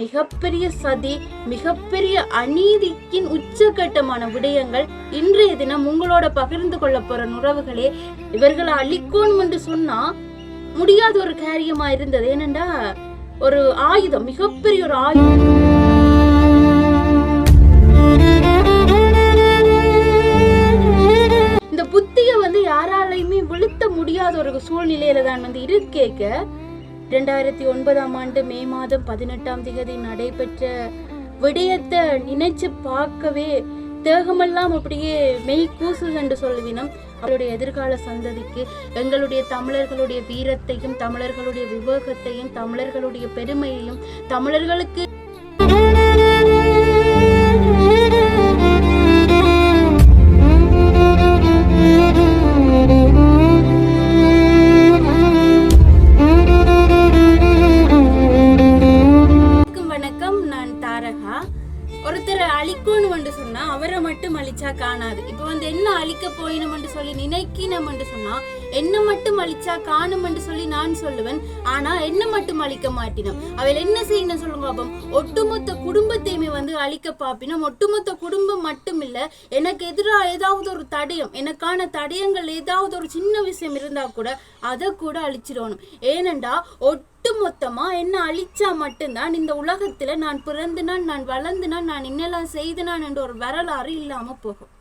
மிகப்பெரிய சதி மிகப்பெரிய அநீதிக்கின் உச்சகட்டமான விடயங்கள் இன்றைய தினம் உங்களோட பகிர்ந்து கொள்ள போற உறவுகளே இவர்களை அழிக்கணும் என்று சொன்னா முடியாத ஒரு காரியமா இருந்தது. ஏனென்றா ஒரு ஆயுதம் மிகப்பெரிய ஒரு ஆயுதம். இந்த புத்திய வந்து யாராலையுமே விழுத்த முடியாத ஒரு சூழ்நிலையில தான் வந்து இருக்கேக்க. ரெண்டாயிரத்தி ஒன்பதாம் ஆண்டு மே மாதம் பதினெட்டாம் திகதி நடைபெற்ற விடயத்தை நினைச்சு பார்க்கவே தேகமெல்லாம் அப்படியே மெய் கூசு என்று சொல்லுவினம். அவருடைய எதிர்கால சந்ததிக்கு எங்களுடைய தமிழர்களுடைய வீரத்தையும் தமிழர்களுடைய விவேகத்தையும் தமிழர்களுடைய பெருமையையும் தமிழர்களுக்கு அவரை மட்டும் அழிச்சா காணாது. இப்போ வந்து என்ன அழிக்க போயினம் என்று சொல்லி நினைக்கினம் என்று சொன்னா என்ன மட்டும் அழிச்சா காணும் என்று சொல்லி நான் சொல்லுவேன். ஆனா என்ன மட்டும் அழிக்க மாட்டினோம். அவள் என்ன செய்யணும் சொல்லுங்க பாப்போம். ஒட்டுமொத்த குடும்பத்தையுமே வந்து அழிக்க பாப்பினோம். ஒட்டுமொத்த குடும்பம் மட்டும் இல்ல எனக்கு எதிராக ஏதாவது ஒரு தடயம் எனக்கான தடயங்கள் ஏதாவது ஒரு சின்ன விஷயம் இருந்தா கூட அதை கூட அழிச்சிடணும். ஏனண்டா ஒட்டு மொத்தமா என்ன அழிச்சா மட்டும்தான் இந்த உலகத்தில் நான் பிறந்து நான் வளர்ந்துனான் நான் இன்னெல்லாம் செய்தனான் என்ற ஒரு வரலாறு இல்லாமல் போகும்.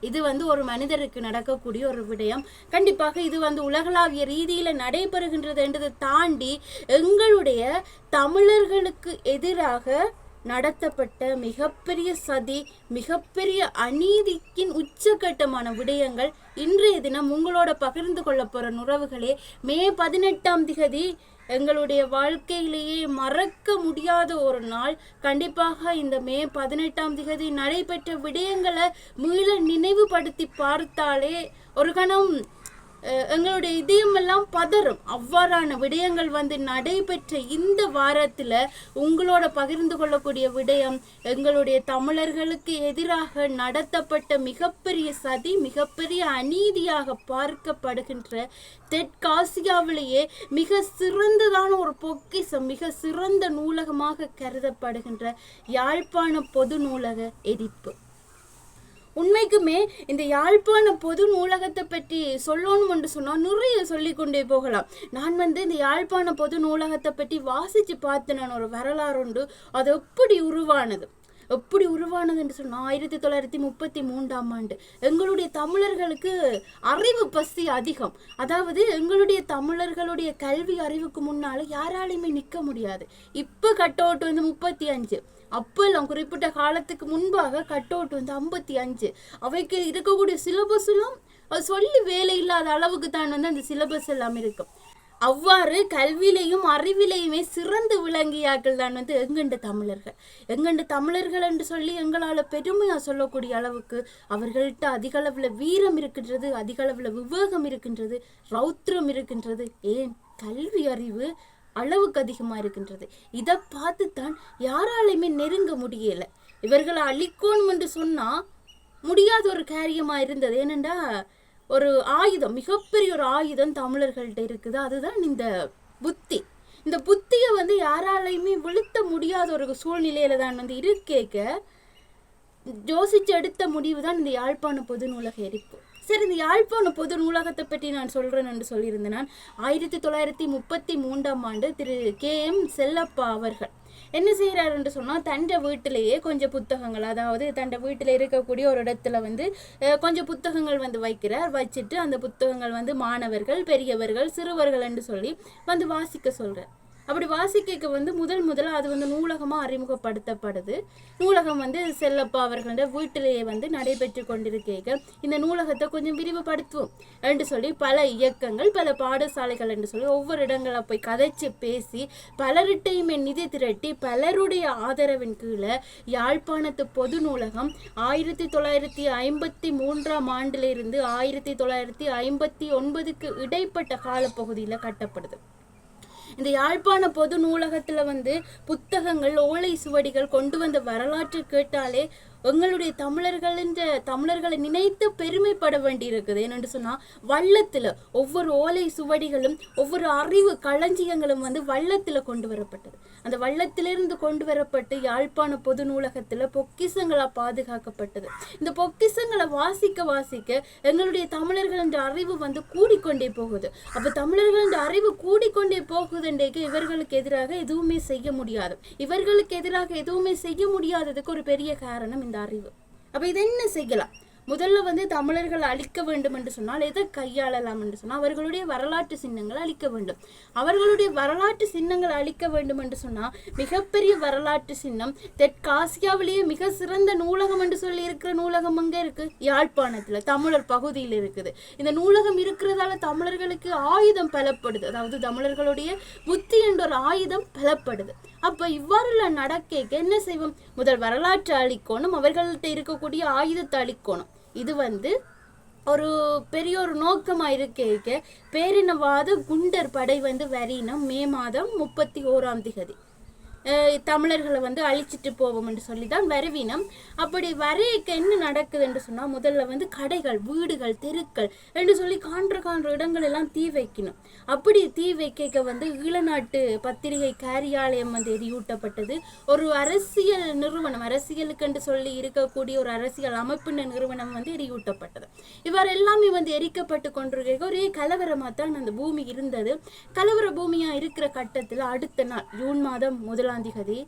இது வந்து ஒரு மனிதருக்கு நடக்கக்கூடிய ஒரு விடயம். கண்டிப்பாக இது வந்து உலகளாவிய ரீதியில் நடைபெறுகின்றது என்றதை தாண்டி எங்களுடைய தமிழர்களுக்கு எதிராக நடத்தப்பட்ட மிகப்பெரிய சதி மிகப்பெரிய அநீதிக்கின் உச்சகட்டமான விடயங்கள் இன்றைய தினம் உங்களோட பகிர்ந்து கொள்ள போகிற உறவுகளே மே பதினெட்டாம் திகதி எங்களுடைய வாழ்க்கையிலேயே மறக்க முடியாத ஒரு நாள். கண்டிப்பாக இந்த மே பதினெட்டாம் திகதி நடைபெற்ற விடயங்களை மீள நினைவுபடுத்தி பார்த்தாலே ஒரு கணம் எங்களுடைய இதயமெல்லாம் பதறும். அவ்வாறான விடயங்கள் வந்து நடைபெற்ற இந்த வாரத்தில் உங்களோட பகிர்ந்து கொள்ளக்கூடிய விடயம் எங்களுடைய தமிழர்களுக்கு எதிராக நடத்தப்பட்ட மிகப்பெரிய சதி மிகப்பெரிய அநீதியாக பார்க்கப்படுகின்ற தெற்காசியாவிலேயே மிக சிறந்ததான ஒரு பொக்கிஷம் மிக சிறந்த நூலகமாக கருதப்படுகின்ற யாழ்ப்பாண பொது நூலக எதிர்ப்பு. உண்மைக்குமே இந்த யாழ்ப்பாண பொது நூலகத்தை பற்றி சொல்லணும் என்று சொன்னால் நிறைய சொல்லிக்கொண்டே போகலாம். நான் வந்து இந்த யாழ்ப்பாண பொது நூலகத்தை பற்றி வாசித்து பார்த்து நான் ஒரு வரலாறு உண்டு. அது எப்படி உருவானது? எப்படி உருவானது என்று சொன்னால் ஆயிரத்தி தொள்ளாயிரத்தி முப்பத்தி மூன்றாம் ஆண்டு. எங்களுடைய தமிழர்களுக்கு அறிவு பசி அதிகம். அதாவது எங்களுடைய தமிழர்களுடைய கல்வி அறிவுக்கு முன்னால யாராலையுமே நிற்க முடியாது. இப்போ கட் அவுட் வந்து முப்பத்தி அஞ்சு. அப்பெல்லாம் குறிப்பிட்ட காலத்துக்கு முன்பாக கட் அவுட் வந்து ஐம்பத்தி அஞ்சு. அவைக்கு இருக்கக்கூடிய சிலபஸிலும் சொல்லி வேலை இல்லாத அளவுக்கு தான் வந்து அந்த சிலபஸ் எல்லாம் இருக்கும். அவ்வாறு கல்வியிலையும் அறிவிலையுமே சிறந்து விளங்கியார்கள் தான் வந்து எங்கண்டு தமிழர்கள். எங்கண்டு தமிழர்கள் என்று சொல்லி எங்களால் பெருமையாக சொல்லக்கூடிய அளவுக்கு அவர்கள்ட்ட அதிக அளவில் வீரம் இருக்கின்றது அதிக அளவில் விவேகம் இருக்கின்றது ரௌத்ரம் இருக்கின்றது. ஏன்? கல்வி அறிவு அளவுக்கு அதிகமாக இருக்கின்றது. இதை பார்த்து தான் யாராலையுமே நெருங்க முடியலை. இவர்களை அழிக்கணும் என்று சொன்னால் முடியாத ஒரு காரியமாக இருந்தது. ஏனென்றால் ஒரு ஆயுதம் மிகப்பெரிய ஒரு ஆயுதம் தமிழர்கள்ட்ட இருக்குது. அதுதான் இந்த புத்தி. இந்த புத்தியை வந்து யாராலையுமே விழுத்த முடியாத ஒரு சூழ்நிலையில தான் வந்து இருக்கேக்க. யோசிச்சு எடுத்த முடிவு தான் இந்த யாழ்ப்பாண பொது நூலக எரிப்பு சரி இந்த யாழ்ப்பாண பொது நூலகத்தை பற்றி நான் சொல்கிறேன் என்று சொல்லியிருந்தேன். நான் ஆயிரத்தி தொள்ளாயிரத்தி முப்பத்தி மூன்றாம் ஆண்டு திரு கே எம் செல்லப்பா அவர்கள் என்ன செய்கிறார் என்று சொன்னால் தண்ட வீட்டிலேயே கொஞ்சம் புத்தகங்கள் அதாவது தண்ட வீட்டில் இருக்கக்கூடிய ஒரு இடத்துல வந்து கொஞ்சம் புத்தகங்கள் வந்து வைக்கிறார். வச்சுட்டு அந்த புத்தகங்கள் வந்து மாணவர்கள் பெரியவர்கள் சிறுவர்கள் என்று சொல்லி வந்து வாசிக்க சொல்கிறார் அப்படி வாசிக்க வந்து முதல் முதல்ல அது வந்து நூலகமாக அறிமுகப்படுத்தப்படுது. நூலகம் வந்து செல்லப்பா அவர்களோட வீட்டிலேயே வந்து நடைபெற்று கொண்டிருக்க இந்த நூலகத்தை கொஞ்சம் விரிவுபடுத்துவோம். என்று சொல்லி பல இயக்கங்கள் பல பாடசாலைகள் என்று சொல்லி ஒவ்வொரு இடங்கள போய் கதைச்சு பேசி பலர்கிட்டையுமே நிதி திரட்டி பலருடைய ஆதரவின் கீழே யாழ்ப்பாணத்து பொது நூலகம் ஆயிரத்தி தொள்ளாயிரத்தி ஐம்பத்தி மூன்றாம் ஆண்டிலிருந்து ஆயிரத்தி தொள்ளாயிரத்தி ஐம்பத்தி ஒன்பதுக்கு இடைப்பட்ட காலப்பகுதியில் கட்டப்படுது. இந்த யாழ்ப்பாண பொது நூலகத்தில் வந்து புத்தகங்கள் ஓலை சுவடிகள் கொண்டு வந்த வரலாற்று கேட்டாலே எங்களுடைய தமிழர்களின் தமிழர்களை நினைத்து பெருமைப்பட வேண்டி இருக்குது என்னென்று சொன்னால் வள்ளத்தில் ஒவ்வொரு ஓலை சுவடிகளும் ஒவ்வொரு அறிவு களஞ்சியங்களும் வந்து வள்ளத்தில் கொண்டு வரப்பட்டது. அந்த வள்ளத்திலிருந்து கொண்டு வரப்பட்டு யாழ்ப்பாண பொது நூலகத்தில் பொக்கிசங்களாக பாதுகாக்கப்பட்டது. இந்த பொக்கிசங்களை வாசிக்க வாசிக்க எங்களுடைய தமிழர்கள் என்ற அறிவு வந்து கூடிக்கொண்டே போகுது. அப்போ தமிழர்கள் என்ற அறிவு கூடிக்கொண்டே போகுதுன்றேக்கு இவர்களுக்கு எதிராக எதுவுமே செய்ய முடியாது. இவர்களுக்கு எதிராக எதுவுமே செய்ய முடியாததுக்கு ஒரு பெரிய காரணம் இந்த அறிவு. அப்போ இது என்ன செய்யலாம்? முதல்ல வந்து தமிழர்கள் அழிக்க வேண்டும் என்று சொன்னால் எதை கையாளலாம் என்று சொன்னால் அவர்களுடைய வரலாற்று சின்னங்களை அழிக்க வேண்டும். அவர்களுடைய வரலாற்று சின்னங்களை அழிக்க வேண்டும் என்று சொன்னால் மிகப்பெரிய வரலாற்று சின்னம் தெற்காசியாவிலேயே மிக சிறந்த நூலகம் என்று சொல்லி இருக்கிற நூலகம் அங்கே இருக்கு. யாழ்ப்பாணத்தில் தமிழர் பகுதியில் இருக்குது. இந்த நூலகம் இருக்கிறதால தமிழர்களுக்கு ஆயுதம் பலப்படுது. அதாவது தமிழர்களுடைய புத்தி என்ற ஒரு ஆயுதம் பலப்படுது. அப்போ இவ்வாறுலாம் நடக்க என்ன செய்வோம்? முதல் வரலாற்று அழிக்கணும் அவர்கள்ட்ட இருக்கக்கூடிய ஆயுதத்தை அழிக்கணும். இது வந்து ஒரு பெரிய ஒரு நோக்கமா இருக்க பேரினவாத குண்டர் படை வந்து வரினம் மே மாதம் முப்பத்தி ஓராம் திகதி. தமிழர்களை வந்து அழிச்சிட்டு போவோம் என்று சொல்லி தான் வரவினம். அப்படி வரையக்க என்ன நடக்குது என்று சொன்னா முதல்ல வந்து கடைகள் வீடுகள் தெருக்கள் என்று சொல்லி காண்ற காண்ற இடங்கள் எல்லாம் தீ வைக்கணும். அப்படி தீ வைக்க வந்து ஈழநாட்டு பத்திரிகை காரியாலயம் வந்து எரியூட்டப்பட்டது. ஒரு அரசியல் நிறுவனம் அரசியலுக்கென்று சொல்லி இருக்கக்கூடிய ஒரு அரசியல் அமைப்பின நிறுவனம் வந்து எரியூட்டப்பட்டது. இவர் எல்லாமே வந்து எரிக்கப்பட்டு கொண்டிருக்க ஒரே கலவரமாக தான் அந்த பூமி இருந்தது. கலவர பூமியாக இருக்கிற கட்டத்தில் அடுத்த நாள் ஜூன் மாதம் முதலாம் திகதி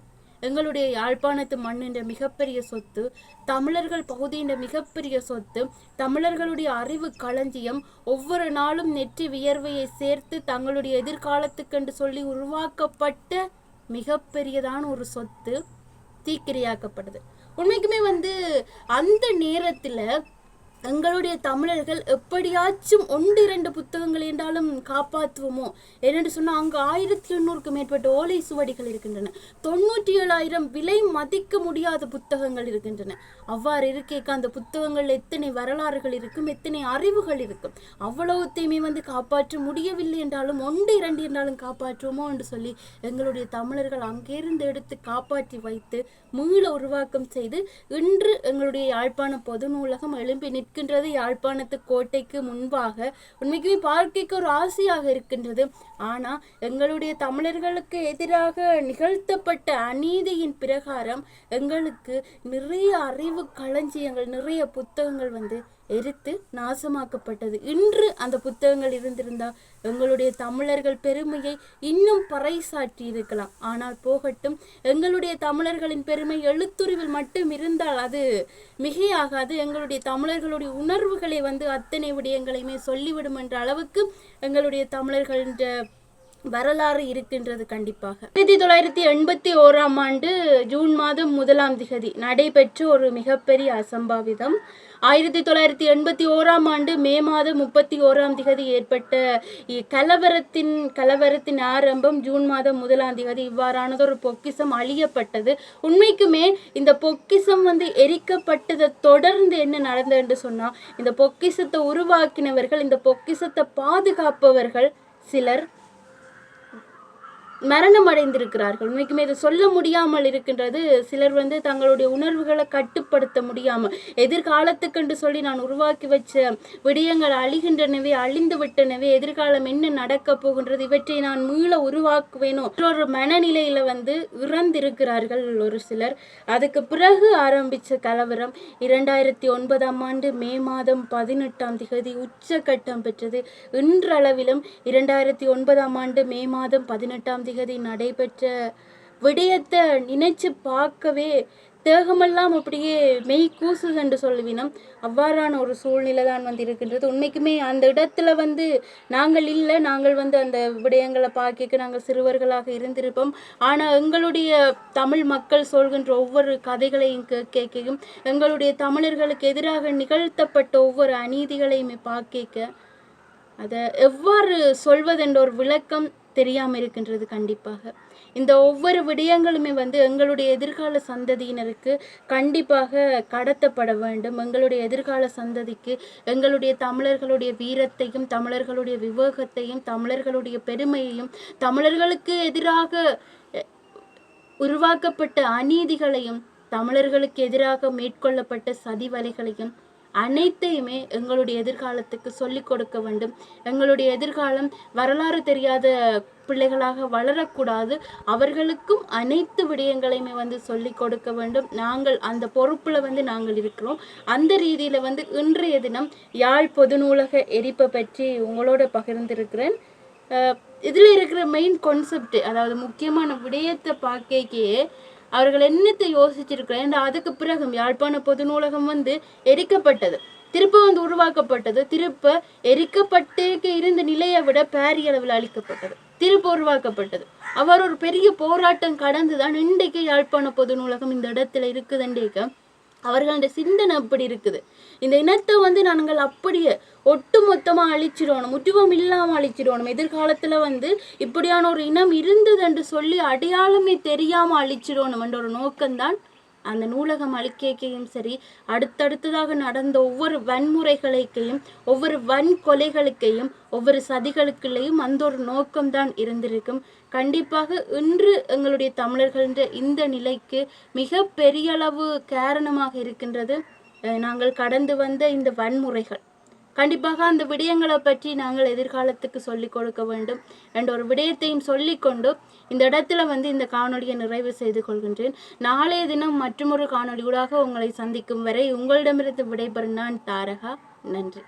எங்களுடைய யாழ்ப்பாணத்து மண்ணின்ற மிகப்பெரிய சொத்து தமிழர்கள் பகுதியின்ற மிகப்பெரிய சொத்து தமிழர்களுடைய அறிவு களஞ்சியம் ஒவ்வொரு நாளும் நெற்றி வியர்வையை சேர்த்து தங்களுடைய எதிர்காலத்துக்கென்று சொல்லி உருவாக்கப்பட்ட மிகப்பெரியதான ஒரு சொத்து தீக்கிரையாக்கப்படுது உண்மைக்குமே வந்து அந்த நேரத்தில் எங்களுடைய தமிழர்கள் எப்படியாச்சும் ஒன்று இரண்டு புத்தகங்கள் என்றாலும் காப்பாற்றுவோமோ? என்னென்று சொன்னால் அங்கு ஆயிரத்தி எண்ணூறுக்கு மேற்பட்ட ஓலை சுவடிகள் இருக்கின்றன. தொண்ணூற்றி ஏழாயிரம் விலை மதிக்க முடியாத புத்தகங்கள் இருக்கின்றன. அவ்வாறு இருக்கேக்க அந்த புத்தகங்கள் எத்தனை வரலாறுகள் இருக்கும் எத்தனை அறிவுகள் இருக்கும்? அவ்வளவுத்தையுமே வந்து காப்பாற்ற முடியவில்லை என்றாலும் ஒன்று இரண்டு என்றாலும் காப்பாற்றுவோமோ என்று சொல்லி எங்களுடைய தமிழர்கள் அங்கிருந்து எடுத்து காப்பாற்றி வைத்து மீள உருவாக்கம் செய்து இன்று எங்களுடைய யாழ்ப்பாண பொது நூலகம் எழும்பி நிற்கின்றது. யாழ்ப்பாணத்து கோட்டைக்கு முன்பாக உண்மைக்குமே பார்க்கைக்கு ஒரு ஆசையாக இருக்கின்றது. ஆனா எங்களுடைய தமிழர்களுக்கு எதிராக நிகழ்த்தப்பட்ட அநீதியின் பிரகாரம் எங்களுக்கு நிறைய அறிவு களஞ்சியங்கள் நிறைய புத்தகங்கள் வந்து எரித்து நாசமாக்கப்பட்டது. இன்று அந்த புத்தகங்கள் இருந்திருந்தால் எங்களுடைய தமிழர்கள் பெருமையை இன்னும் பறைசாற்றி இருக்கலாம். ஆனால் போகட்டும் எங்களுடைய தமிழர்களின் பெருமை எழுத்துருவில் மட்டும் இருந்தால் அது மிகையாகாது. எங்களுடைய தமிழர்களுடைய உணர்வுகளை வந்து அத்தனை விடயங்களையுமே சொல்லிவிடும் என்ற அளவுக்கு எங்களுடைய தமிழர்களின் வரலாறு இருக்கின்றது கண்டிப்பாக. ஆயிரத்தி தொள்ளாயிரத்தி எண்பத்தி ஓராம் ஆண்டு ஜூன் மாதம் முதலாம் திகதி நடைபெற்ற ஒரு மிகப்பெரிய அசம்பாவிதம். ஆயிரத்தி தொள்ளாயிரத்தி எண்பத்தி ஓராம் ஆண்டு மே மாதம் முப்பத்தி ஓராம் திகதி ஏற்பட்ட கலவரத்தின் கலவரத்தின் ஆரம்பம் ஜூன் மாதம் முதலாம் திகதி. இவ்வாறானது ஒரு பொக்கிசம் அழியப்பட்டது. உண்மைக்குமே இந்த பொக்கிசம் வந்து எரிக்கப்பட்டதை தொடர்ந்து என்ன நடந்தது என்று இந்த பொக்கிசத்தை உருவாக்கினவர்கள் இந்த பொக்கிசத்தை பாதுகாப்பவர்கள் சிலர் மரணம் அடைந்திருக்கிறார்கள் உண்மைக்குமே இதை சொல்ல முடியாமல் இருக்கின்றது. சிலர் வந்து தங்களுடைய உணர்வுகளை கட்டுப்படுத்த முடியாமல் எதிர்காலத்துக்கென்று சொல்லி நான் உருவாக்கி வச்ச விடயங்கள் அழிகின்றனவே அழிந்து விட்டனவே எதிர்காலம் என்ன நடக்க போகின்றது இவற்றை நான் மீள உருவாக்குவேனோ? மற்றொரு மனநிலையில வந்து இறந்திருக்கிறார்கள் ஒரு சிலர். அதுக்கு பிறகு ஆரம்பிச்ச கலவரம் இரண்டாயிரத்தி ஒன்பதாம் ஆண்டு மே மாதம் பதினெட்டாம் திகதி உச்சகட்டம் பெற்றது. இன்றளவிலும் இரண்டாயிரத்தி ஒன்பதாம் ஆண்டு மே மாதம் பதினெட்டாம் திகதி நடைபெற்ற விடயத்தை நினைச்சு பார்க்கவே தேகமெல்லாம் அப்படியே மெய் கூசுது என்று சொல்லுவினம். அவ்வாறான ஒரு சூழ்நிலை தான் வந்து இருக்கின்றது உண்மைக்குமே அந்த இடத்துல வந்து நாங்கள் இல்லை. நாங்கள் வந்து அந்த விடயங்களை பார்க்க நாங்கள் சிறுவர்களாக இருந்திருப்போம். ஆனால் எங்களுடைய தமிழ் மக்கள் சொல்கின்ற ஒவ்வொரு கதைகளையும் கே- கேட்கையும் எங்களுடைய தமிழர்களுக்கு எதிராக நிகழ்த்தப்பட்ட ஒவ்வொரு அநீதிகளையுமே பார்க்க அதை எவ்வாறு சொல்வதென்ற ஒரு விளக்கம் தெரியாமல் இருக்கின்றது கண்டிப்பாக. இந்த ஒவ்வொரு விடயங்களுமே வந்து எங்களுடைய எதிர்கால சந்ததியினருக்கு கண்டிப்பாக கடத்தப்பட வேண்டும். எங்களுடைய எதிர்கால சந்ததிக்கு எங்களுடைய தமிழர்களுடைய வீரத்தையும் தமிழர்களுடைய விவேகத்தையும் தமிழர்களுடைய பெருமையையும் தமிழர்களுக்கு எதிராக உருவாக்கப்பட்ட அநீதிகளையும் தமிழர்களுக்கு எதிராக மேற்கொள்ளப்பட்ட சதி வலைகளையும் அனைத்தையுமே எங்களுடைய எதிர்காலத்துக்கு சொல்லிக் கொடுக்க வேண்டும். எங்களுடைய எதிர்காலம் வரலாறு தெரியாத பிள்ளைகளாக வளரக்கூடாது. அவர்களுக்கும் அனைத்து விடயங்களையுமே வந்து சொல்லிக் கொடுக்க வேண்டும். நாங்கள் அந்த பொறுப்பில் வந்து நாங்கள் இருக்கிறோம். அந்த ரீதியில் வந்து இன்றைய தினம் யாழ் பொது நூலக எரிப்பை பற்றி உங்களோட பகிர்ந்திருக்கிறேன். இதில் இருக்கிற மெயின் கான்செப்ட் அதாவது முக்கியமான விடயத்தை பார்க்கே அவர்கள் என்னத்தை யோசிச்சிருக்கிறேன் அதுக்கு பிறகு யாழ்ப்பாண பொது நூலகம் வந்து எரிக்கப்பட்டது. திருப்ப வந்து உருவாக்கப்பட்டது. திருப்ப எரிக்கப்பட்டிருக்க இருந்த நிலையை விட பாரிய அளவில் அளிக்கப்பட்டது திருப்ப உருவாக்கப்பட்டது. அவர் ஒரு பெரிய போராட்டம் கடந்துதான் இன்றைக்கு யாழ்ப்பாண பொது நூலகம் இந்த இடத்துல இருக்குதுன்றேக்க அவர்களோட சிந்தனை அப்படி இருக்குது. இந்த இனத்தை வந்து நாங்கள் அப்படியே ஒட்டு மொத்தமாக அழிச்சிடணும் முற்றுவம் இல்லாமல் அழிச்சிடணும். எதிர்காலத்தில் வந்து இப்படியான ஒரு இனம் இருந்தது என்று சொல்லி அடையாளமே தெரியாமல் அழிச்சிடணும் என்ற ஒரு நோக்கம்தான் அந்த நூலகம் அழிக்கைக்கையும் சரி அடுத்தடுத்ததாக நடந்த ஒவ்வொரு வன்முறைகளுக்கையும் ஒவ்வொரு வன்கொலைகளுக்கையும் ஒவ்வொரு சதிகளுக்குள்ளேயும் அந்த ஒரு நோக்கம்தான் இருந்திருக்கும். கண்டிப்பாக இன்று எங்களுடைய தமிழர்கள் இந்த நிலைக்கு மிக பெரிய அளவு காரணமாக இருக்கின்றது. நாங்கள் கடந்து வந்த இந்த வன்முறைகள். கண்டிப்பாக அந்த விடயங்களை பற்றி நாங்கள் எதிர்காலத்துக்கு சொல்லிக் கொடுக்க வேண்டும். என்ற ஒரு விடயத்தையும் சொல்லிக்கொண்டு இந்த இடத்துல வந்து இந்த காணொளியை நிறைவு செய்து கொள்கின்றேன். நாளைய தினம் மற்றொரு காணொலியூடாக உங்களை சந்திக்கும் வரை உங்களிடமிருந்து விடைபெறும் நான் தாரகா. நன்றி.